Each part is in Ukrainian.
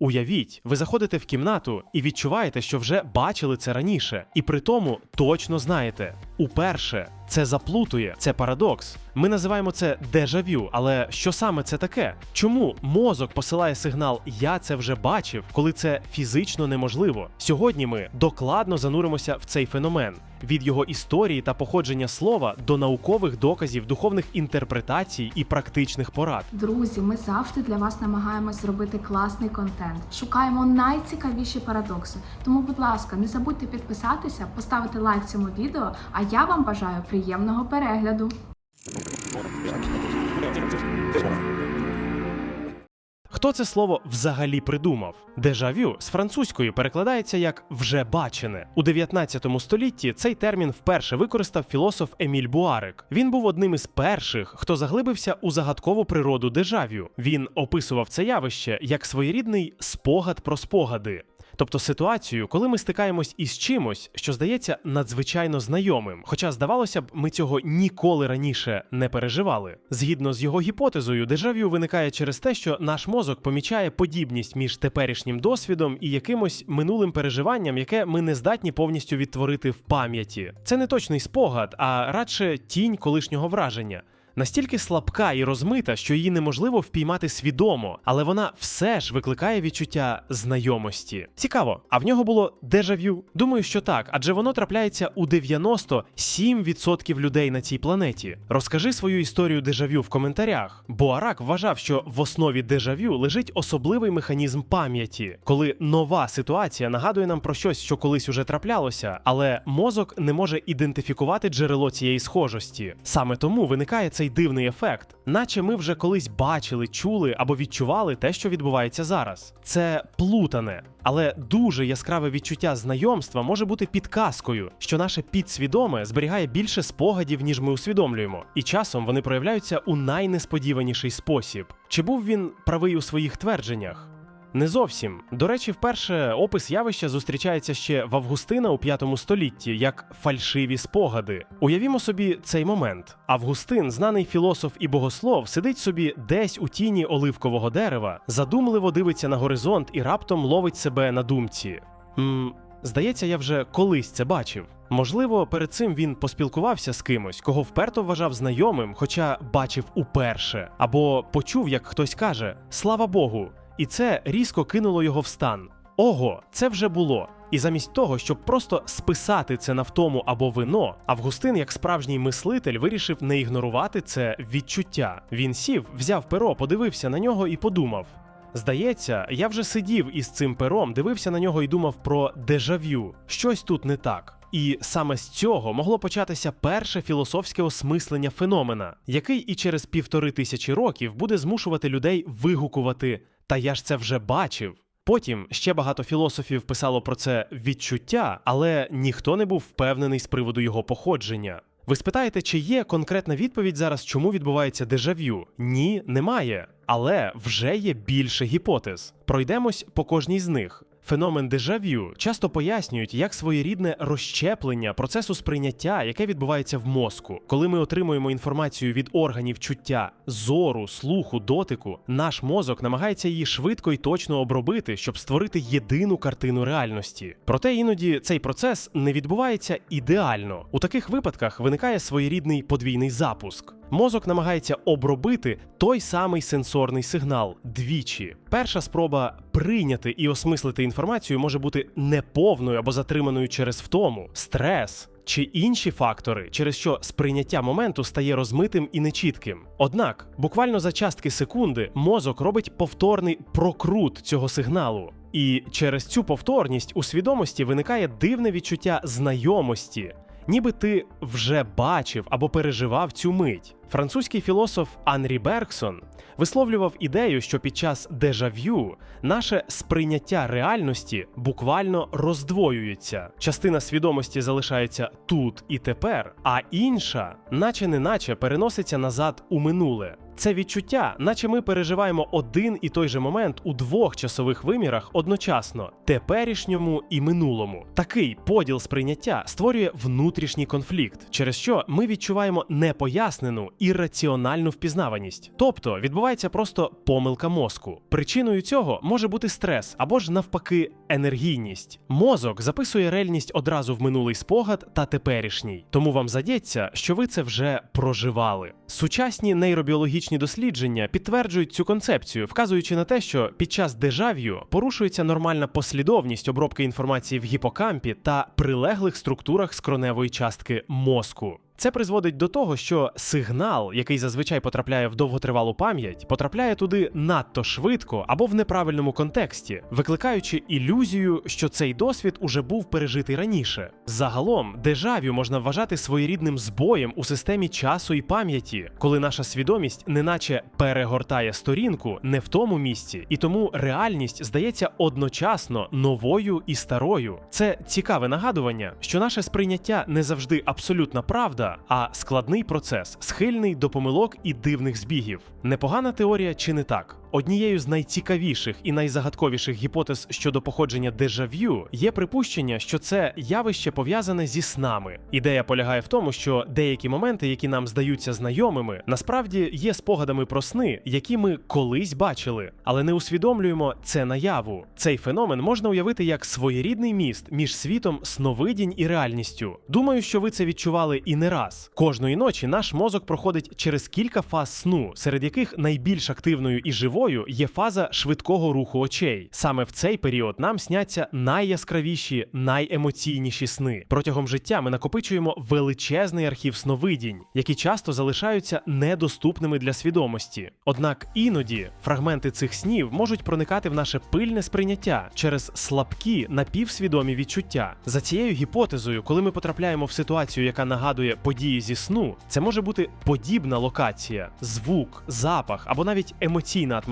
Уявіть, ви заходите в кімнату і відчуваєте, що вже бачили це раніше, і при тому точно знаєте. Уперше це заплутує, це парадокс. Ми називаємо це дежавю, але що саме це таке? Чому мозок посилає сигнал Я це вже бачив, коли це фізично неможливо? Сьогодні ми докладно зануримося в цей феномен від його історії та походження слова до наукових доказів, духовних інтерпретацій і практичних порад. Друзі, ми завжди для вас намагаємось зробити класний контент. Шукаємо найцікавіші парадокси. Тому, будь ласка, не забудьте підписатися, поставити лайк цьому відео. А я вам бажаю приємного перегляду. Хто це слово взагалі придумав? Дежавю з французької перекладається як вже бачене. У 19 столітті цей термін вперше використав філософ Еміль Буарик. Він був одним із перших, хто заглибився у загадкову природу дежавю. Він описував це явище як своєрідний спогад про спогади. Тобто ситуацію, коли ми стикаємось із чимось, що здається надзвичайно знайомим, хоча здавалося б, ми цього ніколи раніше не переживали. Згідно з його гіпотезою, дежавю виникає через те, що наш мозок помічає подібність між теперішнім досвідом і якимось минулим переживанням, яке ми не здатні повністю відтворити в пам'яті. Це не точний спогад, а радше тінь колишнього враження. Настільки слабка і розмита, що її неможливо впіймати свідомо, але вона все ж викликає відчуття знайомості. Цікаво, а в нього було дежавю? Думаю, що так, адже воно трапляється у 97% людей на цій планеті. Розкажи свою історію дежавю в коментарях. Боарак вважав, що в основі дежавю лежить особливий механізм пам'яті, коли нова ситуація нагадує нам про щось, що колись уже траплялося, але мозок не може ідентифікувати джерело цієї схожості. Саме тому виникає цей дивний ефект, наче ми вже колись бачили, чули або відчували те, що відбувається зараз. Це плутане, але дуже яскраве відчуття знайомства може бути підказкою, що наше підсвідоме зберігає більше спогадів, ніж ми усвідомлюємо, і часом вони проявляються у найнесподіваніший спосіб. Чи був він правий у своїх твердженнях? Не зовсім. До речі, вперше опис явища зустрічається ще в Августина у 5 столітті як фальшиві спогади. Уявімо собі цей момент. Августин, знаний філософ і богослов, сидить собі десь у тіні оливкового дерева, задумливо дивиться на горизонт і раптом ловить себе на думці. М, Здається, я вже колись це бачив. Можливо, перед цим він поспілкувався з кимось, кого вперто вважав знайомим, хоча бачив уперше, або почув, як хтось каже Слава Богу! І це різко кинуло його в стан. Ого, це вже було. І замість того, щоб просто списати це на втому або вино, Августин, як справжній мислитель, вирішив не ігнорувати це відчуття. Він сів, взяв перо, подивився на нього і подумав: Здається, я вже сидів із цим пером, дивився на нього і думав про дежавю. Щось тут не так. І саме з цього могло початися перше філософське осмислення феномена, який і через півтори тисячі років буде змушувати людей вигукувати Та я ж це вже бачив. Потім ще багато філософів писало про це відчуття, але ніхто не був впевнений з приводу його походження. Ви спитаєте, чи є конкретна відповідь зараз, чому відбувається дежавю? Ні, немає. Але вже є більше гіпотез. Пройдемось по кожній з них. Феномен дежавю часто пояснюють як своєрідне розщеплення процесу сприйняття, яке відбувається в мозку. Коли ми отримуємо інформацію від органів чуття, зору, слуху, дотику, наш мозок намагається її швидко і точно обробити, щоб створити єдину картину реальності. Проте іноді цей процес не відбувається ідеально. У таких випадках виникає своєрідний подвійний запуск. Мозок намагається обробити той самий сенсорний сигнал двічі. Перша спроба прийняти і осмислити інформацію може бути неповною або затриманою через втому, стрес. Чи інші фактори, через що сприйняття моменту стає розмитим і нечітким. Однак, буквально за частки секунди мозок робить повторний прокрут цього сигналу. І через цю повторність у свідомості виникає дивне відчуття знайомості, ніби ти вже бачив або переживав цю мить. Французький філософ Анрі Бергсон висловлював ідею, що під час дежавю наше сприйняття реальності буквально роздвоюється. Частина свідомості залишається тут і тепер, а інша, наче неначе, переноситься назад у минуле. Це відчуття, наче ми переживаємо один і той же момент у двох часових вимірах одночасно теперішньому і минулому. Такий поділ сприйняття створює внутрішній конфлікт, через що ми відчуваємо непояснену ірраціональну впізнаваність. Тобто відбувається просто помилка мозку. Причиною цього може бути стрес або ж навпаки енергійність. Мозок записує реальність одразу в минулий спогад та теперішній, тому вам задється, що ви це вже проживали. Сучасні нейробіологічні дослідження підтверджують цю концепцію, вказуючи на те, що під час дежав'ю порушується нормальна послідовність обробки інформації в гіпокампі та прилеглих структурах скроневої частки мозку. Це призводить до того, що сигнал, який зазвичай потрапляє в довготривалу пам'ять, потрапляє туди надто швидко або в неправильному контексті, викликаючи ілюзію, що цей досвід уже був пережитий раніше. Загалом, дежавю можна вважати своєрідним збоєм у системі часу і пам'яті, коли наша свідомість неначе перегортає сторінку не в тому місці, і тому реальність здається одночасно новою і старою. Це цікаве нагадування, що наше сприйняття не завжди абсолютна правда а складний процес, схильний до помилок і дивних збігів. Непогана теорія чи не так? Однією з найцікавіших і найзагадковіших гіпотез щодо походження дежав'ю є припущення, що це явище пов'язане зі снами. Ідея полягає в тому, що деякі моменти, які нам здаються знайомими, насправді є спогадами про сни, які ми колись бачили, але не усвідомлюємо це наяву. Цей феномен можна уявити як своєрідний міст між світом сновидінь і реальністю. Думаю, що ви це відчували і не раз. Кожної ночі наш мозок проходить через кілька фаз сну, серед яких найбільш активною і живою є фаза швидкого руху очей. Саме в цей період нам сняться найяскравіші, найемоційніші сни. Протягом життя ми накопичуємо величезний архів сновидінь, які часто залишаються недоступними для свідомості. Однак іноді фрагменти цих снів можуть проникати в наше пильне сприйняття через слабкі напівсвідомі відчуття. За цією гіпотезою, коли ми потрапляємо в ситуацію, яка нагадує події зі сну, це може бути подібна локація, звук, запах або навіть емоційна атмосфера.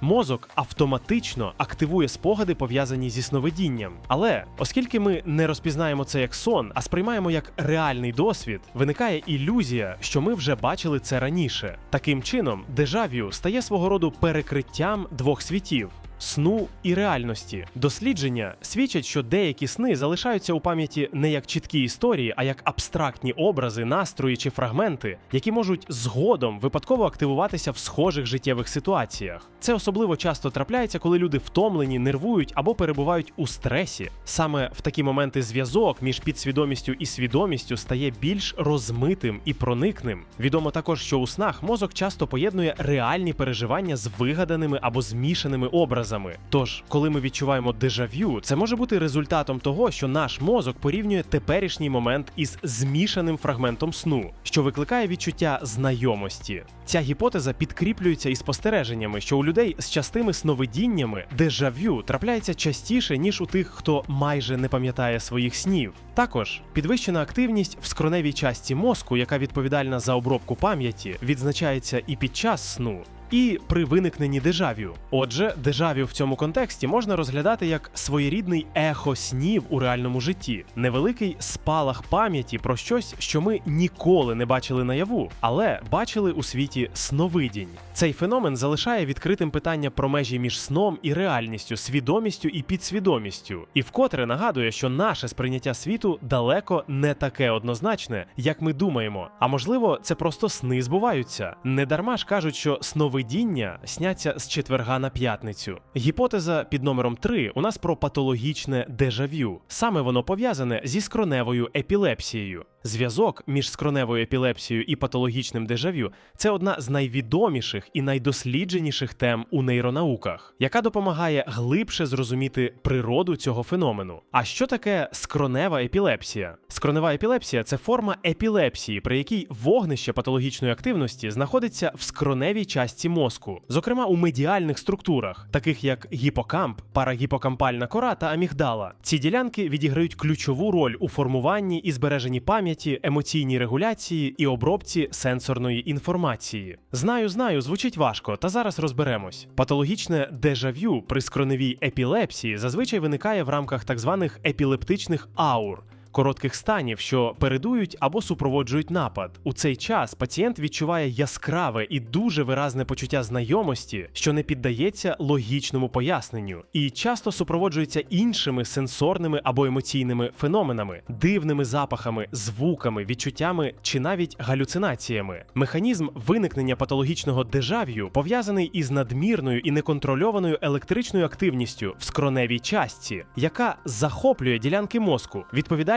Мозок автоматично активує спогади, пов'язані зі сновидінням. Але оскільки ми не розпізнаємо це як сон, а сприймаємо як реальний досвід, виникає ілюзія, що ми вже бачили це раніше. Таким чином, дежавю стає свого роду перекриттям двох світів. Сну і реальності дослідження свідчать, що деякі сни залишаються у пам'яті не як чіткі історії, а як абстрактні образи, настрої чи фрагменти, які можуть згодом випадково активуватися в схожих життєвих ситуаціях. Це особливо часто трапляється, коли люди втомлені, нервують або перебувають у стресі. Саме в такі моменти зв'язок між підсвідомістю і свідомістю стає більш розмитим і проникним. Відомо також, що у снах мозок часто поєднує реальні переживання з вигаданими або змішаними образами. Тож, коли ми відчуваємо дежавю, це може бути результатом того, що наш мозок порівнює теперішній момент із змішаним фрагментом сну, що викликає відчуття знайомості. Ця гіпотеза підкріплюється і спостереженнями, що у людей з частими сновидіннями дежавю трапляється частіше, ніж у тих, хто майже не пам'ятає своїх снів. Також підвищена активність в скроневій частці мозку, яка відповідальна за обробку пам'яті, відзначається і під час сну. І при виникненні дежавю. Отже, дежавю в цьому контексті можна розглядати як своєрідний ехо снів у реальному житті, невеликий спалах пам'яті про щось, що ми ніколи не бачили наяву, але бачили у світі сновидінь. Цей феномен залишає відкритим питання про межі між сном і реальністю, свідомістю і підсвідомістю, і вкотре нагадує, що наше сприйняття світу далеко не таке однозначне, як ми думаємо. А можливо, це просто сни збуваються. Недарма ж кажуть, що сновидіння сняться з четверга на п'ятницю. Гіпотеза під номером 3 у нас про патологічне дежавю. Саме воно пов'язане зі скроневою епілепсією. Зв'язок між скроневою епілепсією і патологічним дежавю це одна з найвідоміших і найдослідженіших тем у нейронауках, яка допомагає глибше зрозуміти природу цього феномену. А що таке скронева епілепсія? Скронева епілепсія це форма епілепсії, при якій вогнище патологічної активності знаходиться в скроневій частці мозку, зокрема у медіальних структурах, таких як гіпокамп, парагіпокампальна кора та амігдала. Ці ділянки відіграють ключову роль у формуванні і збереженні пам'яті, емоційній регуляції і обробці сенсорної інформації. Знаю, знаю, звучить важко, та зараз розберемось. Патологічне дежавю при скроневій епілепсії зазвичай виникає в рамках так званих епілептичних аур. Коротких станів, що передують або супроводжують напад. У цей час пацієнт відчуває яскраве і дуже виразне почуття знайомості, що не піддається логічному поясненню, і часто супроводжується іншими сенсорними або емоційними феноменами, дивними запахами, звуками, відчуттями чи навіть галюцинаціями. Механізм виникнення патологічного дежав'ю пов'язаний із надмірною і неконтрольованою електричною активністю в скроневій частці, яка захоплює ділянки мозку,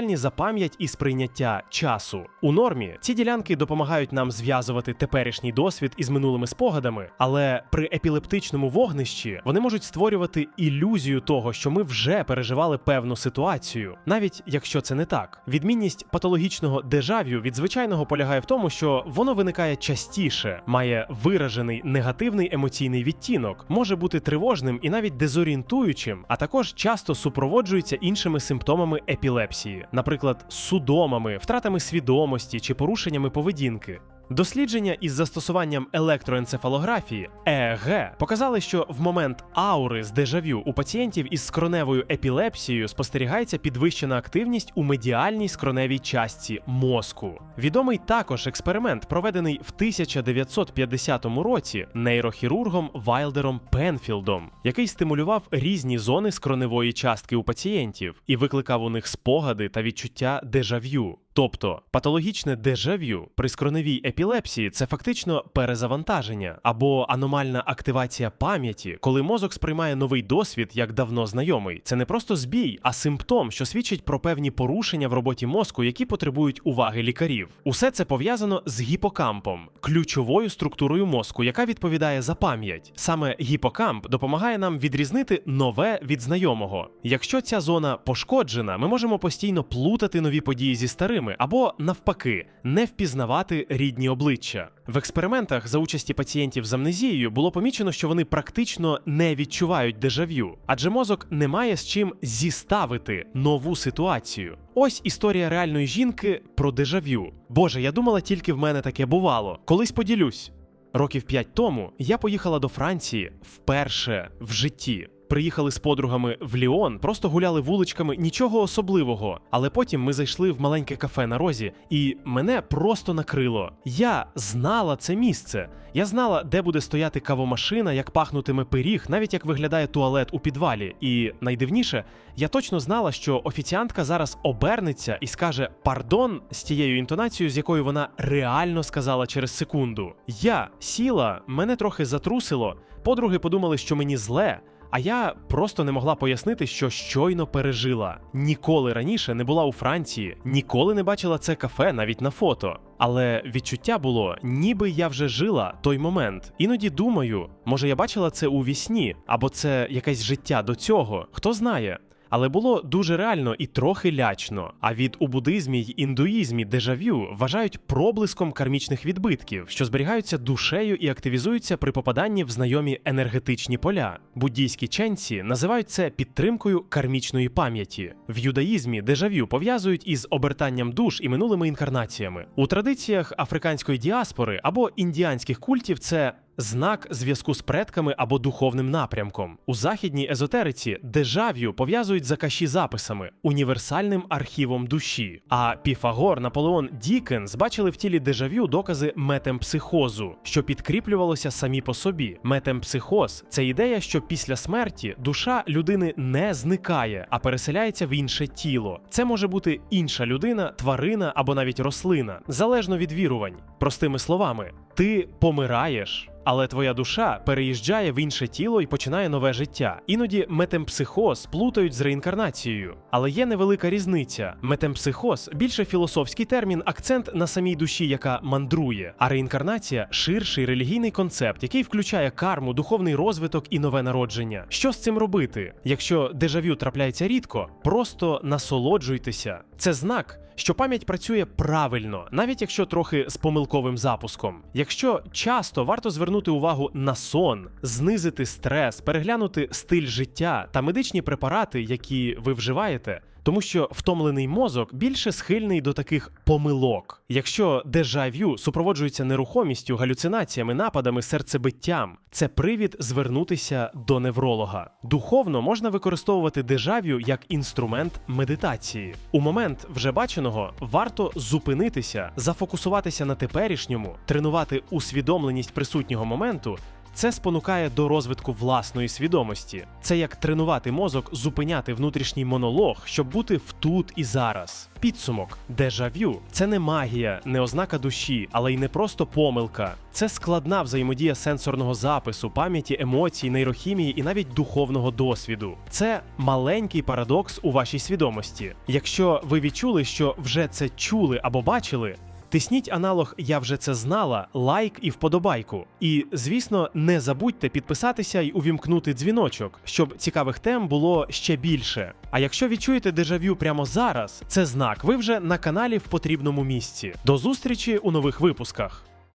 відповідальні за пам'ять і сприйняття часу. У нормі ці ділянки допомагають нам зв'язувати теперішній досвід із минулими спогадами, але при епілептичному вогнищі вони можуть створювати ілюзію того, що ми вже переживали певну ситуацію, навіть якщо це не так. Відмінність патологічного дежав'ю від звичайного полягає в тому, що воно виникає частіше, має виражений негативний емоційний відтінок, може бути тривожним і навіть дезорієнтуючим, а також часто супроводжується іншими симптомами епілепсії, наприклад, судомами, втратами свідомості чи порушеннями поведінки. Дослідження із застосуванням електроенцефалографії ЕЕГ показали, що в момент аури з дежавю у пацієнтів із скроневою епілепсією спостерігається підвищена активність у медіальній скроневій частці мозку. Відомий також експеримент, проведений в 1950 році нейрохірургом Вайлдером Пенфілдом, який стимулював різні зони скроневої частки у пацієнтів і викликав у них спогади та відчуття дежавю. Тобто патологічне дежавю при скроневій епілепсії це фактично перезавантаження або аномальна активація пам'яті, коли мозок сприймає новий досвід як давно знайомий. Це не просто збій, а симптом, що свідчить про певні порушення в роботі мозку, які потребують уваги лікарів. Усе це пов'язано з гіпокампом, ключовою структурою мозку, яка відповідає за пам'ять. Саме гіпокамп допомагає нам відрізнити нове від знайомого. Якщо ця зона пошкоджена, ми можемо постійно плутати нові події зі старими або навпаки не впізнавати рідні обличчя. В експериментах за участі пацієнтів з амнезією було помічено, що вони практично не відчувають дежавю, адже мозок не має з чим зіставити нову ситуацію. Ось історія реальної жінки про дежавю. Боже, я думала, тільки в мене таке бувало. Колись поділюсь. Років п'ять тому я поїхала до Франції вперше в житті. Приїхали з подругами в Ліон, просто гуляли вуличками, нічого особливого. Але потім ми зайшли в маленьке кафе на розі, і мене просто накрило. Я знала це місце. Я знала, де буде стояти кавомашина, як пахнутиме пиріг, навіть як виглядає туалет у підвалі. І найдивніше, я точно знала, що офіціантка зараз обернеться і скаже пардон з тією інтонацією, з якою вона реально сказала через секунду. Я сіла, мене трохи затрусило. Подруги подумали, що мені зле. А я просто не могла пояснити, що щойно пережила. Ніколи раніше не була у Франції, ніколи не бачила це кафе навіть на фото. Але відчуття було, ніби я вже жила той момент. Іноді думаю, може я бачила це у вісні, або це якесь життя до цього, хто знає. Але було дуже реально і трохи лячно. А від у буддизмі й індуїзмі дежавю вважають проблиском кармічних відбитків, що зберігаються душею і активізуються при попаданні в знайомі енергетичні поля. Буддійські ченці називають це підтримкою кармічної пам'яті. В юдаїзмі дежавю пов'язують із обертанням душ і минулими інкарнаціями. У традиціях африканської діаспори або індіанських культів це знак зв'язку з предками або духовним напрямком. У західній езотериці дежав'ю пов'язують з акаші записами, універсальним архівом душі. А Піфагор, Наполеон Дікенс бачили в тілі дежав'ю докази метемпсихозу, що підкріплювалося самі по собі. Метемпсихоз це ідея, що після смерті душа людини не зникає, а переселяється в інше тіло. Це може бути інша людина, тварина або навіть рослина, залежно від вірувань. Простими словами, ти помираєш. Але твоя душа переїжджає в інше тіло і починає нове життя. Іноді метемпсихоз плутають з реінкарнацією. Але є невелика різниця. Метемпсихоз більше філософський термін, акцент на самій душі, яка мандрує. А реінкарнація ширший релігійний концепт, який включає карму, духовний розвиток і нове народження. Що з цим робити? Якщо дежавю трапляється рідко, просто насолоджуйтеся. Це знак. Що пам'ять працює правильно, навіть якщо трохи з помилковим запуском. Якщо часто варто звернути увагу на сон, знизити стрес, переглянути стиль життя та медичні препарати, які ви вживаєте, тому що втомлений мозок більше схильний до таких помилок. Якщо дежавю супроводжується нерухомістю, галюцинаціями, нападами, серцебиттям, це привід звернутися до невролога. Духовно можна використовувати дежавю як інструмент медитації. У момент вже баченого варто зупинитися, зафокусуватися на теперішньому, тренувати усвідомленість присутнього моменту. Це спонукає до розвитку власної свідомості. Це як тренувати мозок, зупиняти внутрішній монолог, щоб бути в тут і зараз. Підсумок дежавю це не магія, не ознака душі, але й не просто помилка. Це складна взаємодія сенсорного запису, пам'яті, емоцій, нейрохімії і навіть духовного досвіду. Це маленький парадокс у вашій свідомості. Якщо ви відчули, що вже це чули або бачили. Тисніть аналог Я вже це знала, лайк і вподобайку. І, звісно, не забудьте підписатися і увімкнути дзвіночок, щоб цікавих тем було ще більше. А якщо відчуєте дежавю прямо зараз, це знак, ви вже на каналі в потрібному місці. До зустрічі у нових випусках.